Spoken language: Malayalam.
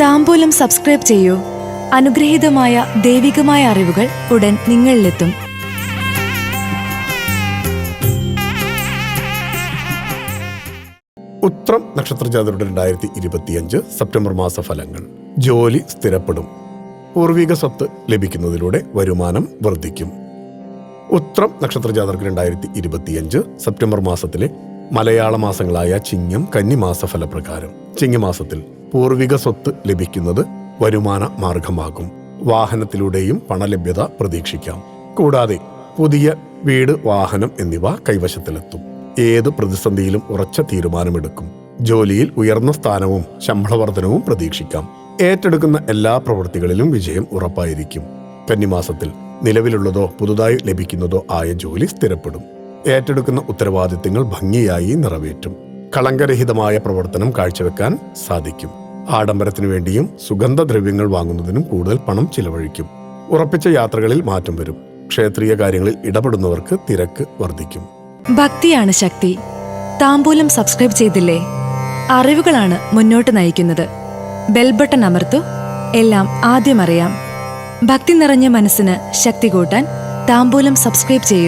താമ്പൂലം സബ്സ്ക്രൈബ് ചെയ്യൂ. അനുഗ്രഹീതമായ ദൈവികമായ അറിവുകൾ ഉടൻ നിങ്ങളിലെത്തും. ഉത്രം നക്ഷത്രജാതരുടെ രണ്ടായിരത്തി ഇരുപത്തിയഞ്ച് സെപ്റ്റംബർ മാസ ഫലങ്ങൾ ജോലി സ്ഥിരപ്പെടും. പൂർവിക സ്വത്ത് ലഭിക്കുന്നതിലൂടെ വരുമാനം വർദ്ധിക്കും. ഉത്രം നക്ഷത്രജാതർക്ക് രണ്ടായിരത്തി ഇരുപത്തിയഞ്ച് സെപ്റ്റംബർ മാസത്തിലെ മലയാള മാസങ്ങളായ ചിങ്ങം കന്നിമാസ ഫലപ്രകാരം ചിങ്ങമാസത്തിൽ പൂർവിക സ്വത്ത് ലഭിക്കുന്നത് വരുമാന മാർഗമാകും. വാഹനത്തിലൂടെയും പണലഭ്യത പ്രതീക്ഷിക്കാം. കൂടാതെ പുതിയ വീട് വാഹനം എന്നിവ കൈവശത്തിലെത്തും. ഏത് പ്രതിസന്ധിയിലും ഉറച്ച തീരുമാനമെടുക്കും. ജോലിയിൽ ഉയർന്ന സ്ഥാനവും ശമ്പളവർദ്ധനവും പ്രതീക്ഷിക്കാം. ഏറ്റെടുക്കുന്ന എല്ലാ പ്രവൃത്തികളിലും വിജയം ഉറപ്പായിരിക്കും. കന്നിമാസത്തിൽ നിലവിലുള്ളതോ പുതുതായി ലഭിക്കുന്നതോ ആയ ജോലി സ്ഥിരപ്പെടും. ഏറ്റെടുക്കുന്ന ഉത്തരവാദിത്തങ്ങൾ ഭംഗിയായി നിറവേറ്റും. കളങ്കരഹിതമായ പ്രവർത്തനം കാഴ്ചവെക്കാൻ സാധിക്കും. ആഡംബരത്തിനു വേണ്ടിയും സുഗന്ധദ്രവ്യങ്ങൾ വാങ്ങുന്നതിനും കൂടുതൽ പണം ചിലവഴിക്കും. ഉറപ്പിച്ച യാത്രകളിൽ മാറ്റം വരും. ക്ഷേത്രീയ കാര്യങ്ങളിൽ ഇടപെടുന്നവർക്ക് തിരക്ക് വർദ്ധിക്കും. ഭക്തിയാണ് ശക്തി. താമ്പൂലം സബ്സ്ക്രൈബ് ചെയ്തില്ലേ? അറിവുകളാണ് മുന്നോട്ട് നയിക്കുന്നത്. ബെൽബട്ടൺ അമർത്തു. എല്ലാം ആദ്യം അറിയാം. ഭക്തി നിറഞ്ഞ മനസ്സിന് ശക്തി കൂട്ടാൻ താമ്പൂലം സബ്സ്ക്രൈബ് ചെയ്യൂ.